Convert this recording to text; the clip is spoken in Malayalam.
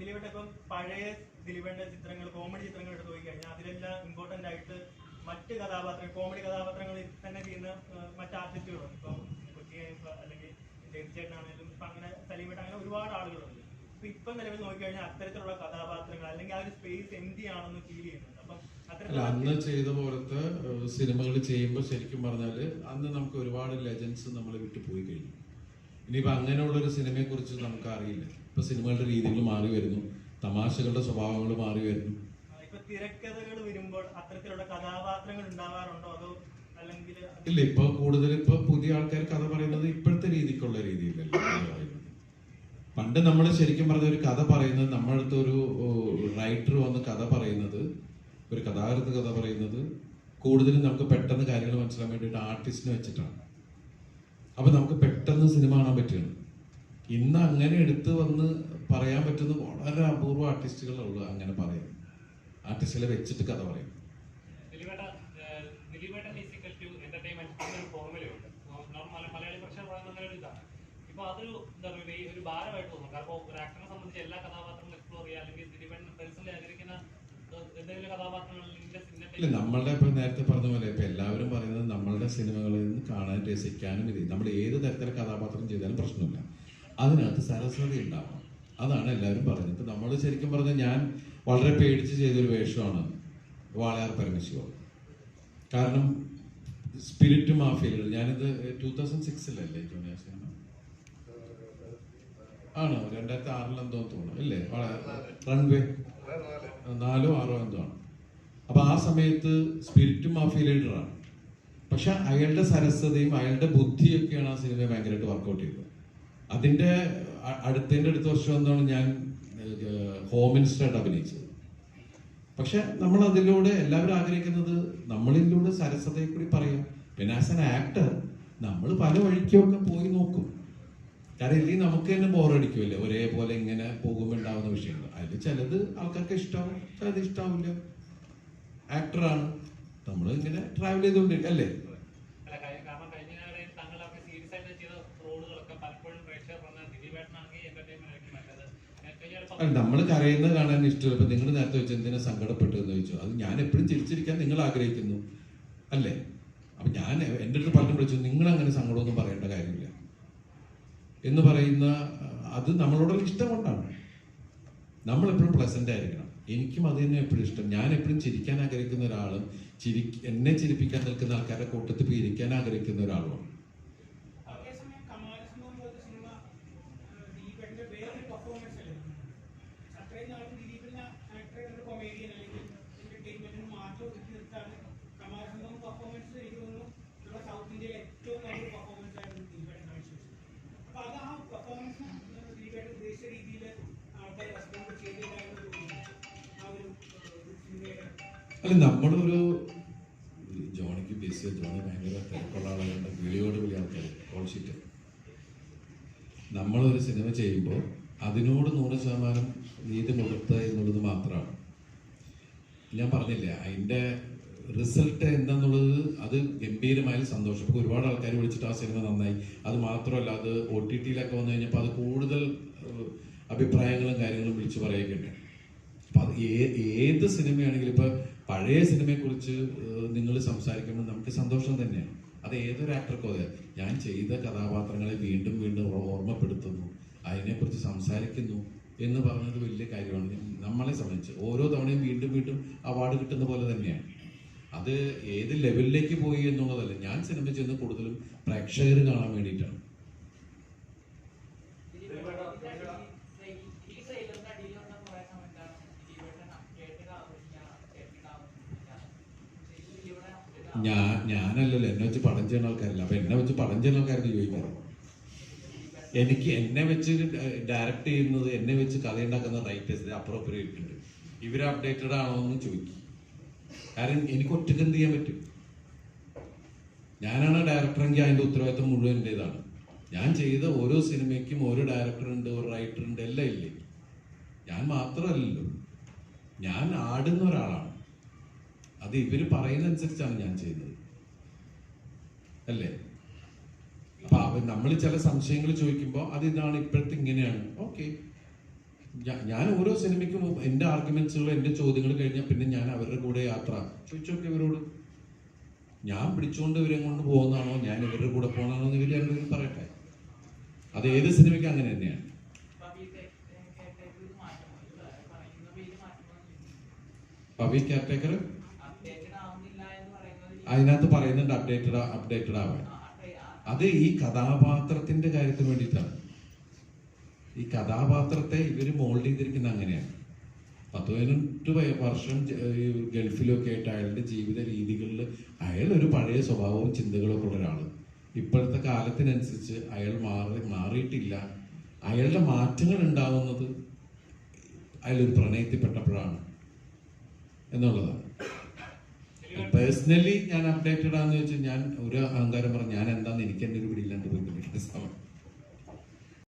ദിലീപേട്ട ഇപ്പം പഴയ ദിലീപേട്ട ചിത്രങ്ങൾ കോമഡി ചിത്രങ്ങൾ എടുത്തു പോയി കഴിഞ്ഞാൽ അതിലെല്ലാം ഇമ്പോർട്ടന്റ് ആയിട്ട് മറ്റ് കഥാപാത്രങ്ങൾ കോമഡി കഥാപാത്രങ്ങൾ തന്നെ ചെയ്യുന്ന മറ്റു ആർട്ടിസ്റ്റുകളുണ്ട് ഇപ്പം ഇപ്പൊ അല്ലെങ്കിൽ ജയിച്ചേട്ടനാണെങ്കിലും ഇപ്പൊ അങ്ങനെ സലീമേട്ട അങ്ങനെ ഒരുപാട് ആളുകളുണ്ട്. അപ്പൊ ഇപ്പൊ നിലവിൽ നോക്കിക്കഴിഞ്ഞാൽ അത്തരത്തിലുള്ള കഥാപാത്രങ്ങൾ അല്ലെങ്കിൽ ആ ഒരു സ്പേസ് എംറ്റി ആണെന്ന് ഫീൽ ചെയ്യുന്നുണ്ട്. അപ്പം അന്ന് ചെയ്ത പോലത്തെ സിനിമകൾ ചെയ്യുമ്പോൾ ശരിക്കും പറഞ്ഞാൽ അന്ന് നമുക്ക് ഒരുപാട് ലെജൻസ് നമ്മളെ വിട്ടു പോയി കഴിഞ്ഞു. ഇനിയിപ്പോൾ അങ്ങനെയുള്ള ഒരു സിനിമയെ കുറിച്ച് നമുക്ക് അറിയില്ല ഇപ്പൊ സിനിമകളുടെ രീതികൾ മാറി വരുന്നു. തമാശകളുടെ സ്വഭാവങ്ങൾ മാറി വരുന്നു. തിരക്കഥകൾ വരുമ്പോൾ അത്തരത്തിലുള്ള കഥാപാത്രങ്ങൾ ഉണ്ടാവാറുണ്ടോ? അതോ അല്ലെങ്കിൽ ഇല്ല ഇപ്പൊ കൂടുതൽ ഇപ്പൊ പുതിയ ആൾക്കാർ കഥ പറയുന്നത് ഇപ്പോഴത്തെ രീതിക്കുള്ള രീതിയിലല്ല പറയുന്നത്. പണ്ട് നമ്മൾ ശരിക്കും പറഞ്ഞ ഒരു കഥ പറയുന്നത് നമ്മളടുത്ത് ഒരു റൈറ്റർ വന്ന് കഥ പറയുന്നത് ഒരു കഥാകൃത്ത് കഥ പറയുന്നത് കൂടുതലും നമുക്ക് പെട്ടെന്ന് കാര്യങ്ങൾ മനസ്സിലാൻ വേണ്ടിയിട്ട് ആർട്ടിസ്റ്റിനെ വെച്ചിട്ടാണ്. അപ്പൊ നമുക്ക് പെട്ടെന്ന് സിനിമ കാണാൻ പറ്റുകയാണ്. ഇന്ന് അങ്ങനെ എടുത്ത് വന്ന് പറയാൻ പറ്റുന്ന വളരെ അപൂർവ ആർട്ടിസ്റ്റുകളുള്ളൂ അങ്ങനെ പറയും ആർട്ടിസ്റ്റുകളെ വെച്ചിട്ട് കഥ പറയും ദിലീപേട്ട ഏഹ്, ദിലീപേട്ടൻ ടു എന്റർടൈൻമെന്റ് എന്നൊരു ഫോർമുലയുണ്ട് നോർമൽ മലയാളി പ്രേക്ഷകർ പറയുന്ന ഒരു ഇതാണ്. ഇപ്പൊ അതൊരു എന്താ പറയുക ഒരു ഭാരമായിട്ട് തോന്നും കാരണം ഒരു ആക്ടറിനെ സംബന്ധിച്ച് എല്ലാ കഥാപാത്രങ്ങളും എക്സ്പ്ലോർ ചെയ്യുക അല്ലെങ്കിൽ ദിലീപൻ പേഴ്സണലി ആഗ്രഹിക്കുന്ന എന്തെങ്കിലും കഥാപാത്രങ്ങൾ ഇല്ല നമ്മളുടെ ഇപ്പൊ നേരത്തെ പറഞ്ഞ പോലെ ഇപ്പൊ എല്ലാവരും പറയുന്നത് നമ്മളുടെ സിനിമകളിൽ നിന്ന് കാണാൻ രസിക്കാനും ഇത് നമ്മൾ ഏത് തരത്തിലെ കഥാപാത്രം ചെയ്താലും പ്രശ്നമില്ല. അതിനകത്ത് സരസ്വതി ഉണ്ടാവണം. അതാണ് എല്ലാവരും പറഞ്ഞത്. നമ്മൾ ശരിക്കും പറഞ്ഞ ഞാൻ വളരെ പേടിച്ച് ചെയ്തൊരു വേഷമാണ് വാളയാർ പരമശിവ. കാരണം സ്പിരിറ്റ് മാഫിയയിൽ ഞാനിത് ടൂ തൗസൻഡ് സിക്സിലല്ലേ ജൂനിയർ സിനിമ? ആണോ? രണ്ടായിരത്തി ആറിലെന്തോ തോന്നുന്നു ഇല്ലേ റൺവേ? നാലോ ആറോ എന്തോ ആണ്. അപ്പൊ ആ സമയത്ത് സ്പിരിറ്റ് മാഫി ലീഡറാണ് പക്ഷെ അയാളുടെ സരസതയും അയാളുടെ ബുദ്ധിയൊക്കെയാണ് ആ സിനിമയെ ഭയങ്കരമായിട്ട് വർക്കൗട്ട് ചെയ്തത്. അതിന്റെ അടുത്തതിന്റെ അടുത്ത വർഷം എന്താണ് ഞാൻ ഹോം മിനിസ്റ്ററായിട്ട് അഭിനയിച്ചത്. പക്ഷെ നമ്മൾ അതിലൂടെ എല്ലാവരും ആഗ്രഹിക്കുന്നത് നമ്മളിലൂടെ സരസതയെ കൂടി പറയാം. പിന്നെ ആസ് എൻ ആക്ടർ നമ്മൾ പല വഴിക്കൊക്കെ പോയി നോക്കും. കാരണം ഇല്ലെങ്കിൽ നമുക്ക് തന്നെ ബോറടിക്കുമല്ലേ ഒരേപോലെ ഇങ്ങനെ പോകുമ്പോൾ ഉണ്ടാവുന്ന വിഷയങ്ങൾ. അതിൽ ചിലത് ആൾക്കാർക്ക് ഇഷ്ടമാവും ചിലത് ഇഷ്ടാവില്ല. ആക്ടറാണ് നമ്മൾ ഇങ്ങനെ ട്രാവൽ ചെയ്തുകൊണ്ടിരിക്കും അല്ലേ? നമ്മൾ കരയുന്നത് കാണാൻ ഇഷ്ടമല്ല. ഇപ്പൊ നിങ്ങൾ നേരത്തെ വെച്ച് എന്തിനാ സങ്കടപ്പെട്ടു എന്ന് ചോദിച്ചു. അത് ഞാൻ എപ്പോഴും ചിരിച്ചിരിക്കാൻ നിങ്ങൾ ആഗ്രഹിക്കുന്നു അല്ലേ? അപ്പൊ ഞാൻ എന്റെ അടുത്ത് പറഞ്ഞു വിളിച്ചു നിങ്ങൾ അങ്ങനെ സങ്കടമൊന്നും പറയേണ്ട കാര്യമില്ല. എന്ന് പറയുന്ന അത് നമ്മളോടുള്ള ഇഷ്ടം കൊണ്ടാണ്. നമ്മൾ എപ്പോഴും പ്ലസന്റ് ആയിരിക്കണം. എനിക്കും അത് തന്നെ എപ്പോഴും ഇഷ്ടം. ഞാൻ എപ്പോഴും ചിരിക്കാൻ ആഗ്രഹിക്കുന്ന ഒരാളും ചിരി എന്നെ ചിരിപ്പിക്കാൻ നിൽക്കുന്ന ആൾക്കാരുടെ കൂട്ടത്തിൽ പോയി ഇരിക്കാൻ ആഗ്രഹിക്കുന്ന ഒരാളുമാണ്. അത്രയും നാളും ദിലീപിനെ ആക്ടർ ഒരു കൊമേഡിയൻ അല്ലെങ്കിൽ എന്റർടൈൻമെന്റിന് മാത്രം ഒരുക്കി നിർത്താണ് അല്ല നമ്മളൊരു ജോണിക്ക് ബിസി ജോണി ഭയങ്കര തിരക്കുള്ള വിളിയോട് വിളി ആൾക്കാർ നമ്മളൊരു സിനിമ ചെയ്യുമ്പോൾ അതിനോട് നൂറ് ശതമാനം നീതി പുലർത്തുക എന്നുള്ളത് മാത്രമാണ്. ഞാൻ പറഞ്ഞില്ലേ അതിന്റെ റിസൾട്ട് എന്താന്നുള്ളത് അത് ഗംഭീരമായ സന്തോഷം. ഇപ്പോൾ ഒരുപാട് ആൾക്കാർ വിളിച്ചിട്ട് ആ സിനിമ നന്നായി. അത് മാത്രമല്ല അത് ഒ ടി ടിയിലൊക്കെ വന്നു കഴിഞ്ഞപ്പോൾ അത് കൂടുതൽ അഭിപ്രായങ്ങളും കാര്യങ്ങളും വിളിച്ചു പറയുകയുണ്ട് അപ്പം അത് ഏത് സിനിമയാണെങ്കിലും ഇപ്പൊ പഴയ സിനിമയെ കുറിച്ച് നിങ്ങൾ സംസാരിക്കുമ്പോൾ നമുക്ക് സന്തോഷം തന്നെയാണ്. അത് ഏതൊരു ആക്ടർക്കും അതെ. ഞാൻ ചെയ്ത കഥാപാത്രങ്ങളെ വീണ്ടും വീണ്ടും ഓർമ്മപ്പെടുത്തുന്നു. അതിനെക്കുറിച്ച് സംസാരിക്കുന്നു എന്ന് പറഞ്ഞത് വലിയ കാര്യമാണ്. നമ്മളെ സംബന്ധിച്ച് ഓരോ തവണയും വീണ്ടും വീണ്ടും അവാർഡ് കിട്ടുന്ന പോലെ തന്നെയാണ്. അത് ഏത് ലെവലിലേക്ക് പോയി എന്നുള്ളതല്ല. ഞാൻ സിനിമ ചെയ്യുന്നത് കൂടുതലും പ്രേക്ഷകർ കാണാൻ വേണ്ടിയിട്ടാണ്. ഞാൻ ഞാനല്ലല്ലോ. എന്നെ വെച്ച് പടം ചെയ്യുന്ന ആൾക്കാരല്ല. അപ്പൊ എന്നെ വെച്ച് പടം ചെയ്യുന്ന ആൾക്കാർക്ക് ചോദിക്കാറ്. എനിക്ക് എന്നെ വെച്ച് ഡയറക്റ്റ് ചെയ്യുന്നത് എന്നെ വെച്ച് കഥ ഉണ്ടാക്കുന്ന റൈറ്റേഴ്സ് അപ്രോപ്രിയേറ്റ് ഉണ്ട് ഇവർ അപ്ഡേറ്റഡ് ആണോ എന്ന് ചോദിക്കും. കാരണം എനിക്ക് ഒറ്റയ്ക്ക് എന്ത് ചെയ്യാൻ പറ്റും? ഞാനാണ് ഡയറക്ടറെങ്കിൽ അതിന്റെ ഉത്തരവാദിത്വം മുഴുവൻ എന്റെതാണ് ഞാൻ ചെയ്ത ഓരോ സിനിമയ്ക്കും ഓരോ ഡയറക്ടർ ഉണ്ട് ഒരു റൈറ്റർ ഉണ്ട് എല്ലാം ഇല്ലേ? ഞാൻ മാത്രമല്ലല്ലോ. ഞാൻ ആടുന്ന ഒരാളാണ്. അത് ഇവർ പറയുന്നതനുസരിച്ചാണ് ഞാൻ ചെയ്യുന്നത്. അല്ലേ? അപ്പൊ അവർ നമ്മൾ ചില സംശയങ്ങൾ ചോദിക്കുമ്പോൾ അത് ഇതാണ് ഇപ്പോഴത്തെ ഇങ്ങനെയാണ്. ഓക്കെ. ഞാൻ ഓരോ സിനിമയ്ക്കും എന്റെ ആർഗ്യുമെന്റ്സുകൾ എന്റെ ചോദ്യങ്ങൾ കഴിഞ്ഞാൽ പിന്നെ ഞാൻ അവരുടെ കൂടെ യാത്ര. ചോദിച്ചോക്കെ ഇവരോട്. ഞാൻ പിടിച്ചുകൊണ്ട് ഇവരെ കൊണ്ട് പോകുന്നതാണോ? ഞാൻ ഇവരുടെ കൂടെ പോകണമാണോ എന്ന് ഇവർ പറയട്ടെ. അത് ഏത് സിനിമയ്ക്കും അങ്ങനെ തന്നെയാണ്. പവി കെയർടേക്കർ അതിനകത്ത് പറയുന്നുണ്ട് അപ്ഡേറ്റഡ് അപ്ഡേറ്റഡ് ആവാൻ. അത് ഈ കഥാപാത്രത്തിന്റെ കാര്യത്തിന് വേണ്ടിയിട്ടാണ്. ഈ കഥാപാത്രത്തെ ഇവർ മോൾഡ് ചെയ്തിരിക്കുന്ന അങ്ങനെയാണ്. പത്ത് പതിനെട്ട് വർഷം ഗൾഫിലൊക്കെ ആയിട്ട് അയാളുടെ ജീവിത രീതികളിൽ അയാൾ ഒരു പഴയ സ്വഭാവവും ചിന്തകളൊക്കെ ഉള്ള ഒരാൾ ഇപ്പോഴത്തെ കാലത്തിനനുസരിച്ച് അയാൾ മാറി മാറിയിട്ടില്ല. അയാളുടെ മാറ്റങ്ങൾ ഉണ്ടാവുന്നത് അയാളൊരു പ്രണയത്തിൽപ്പെട്ടപ്പോഴാണ് എന്നുള്ളതാണ്. പേഴ്സണലി ഞാൻ അപ്ഡേറ്റഡ് ആണെന്ന് വെച്ചാൽ ഞാൻ ഒരു അഹങ്കാരം പറഞ്ഞു ഞാൻ എന്താന്ന് എനിക്ക് എന്റെ ഒരു പിടിയില്ലാണ്ട് പോയിട്ട് സമയം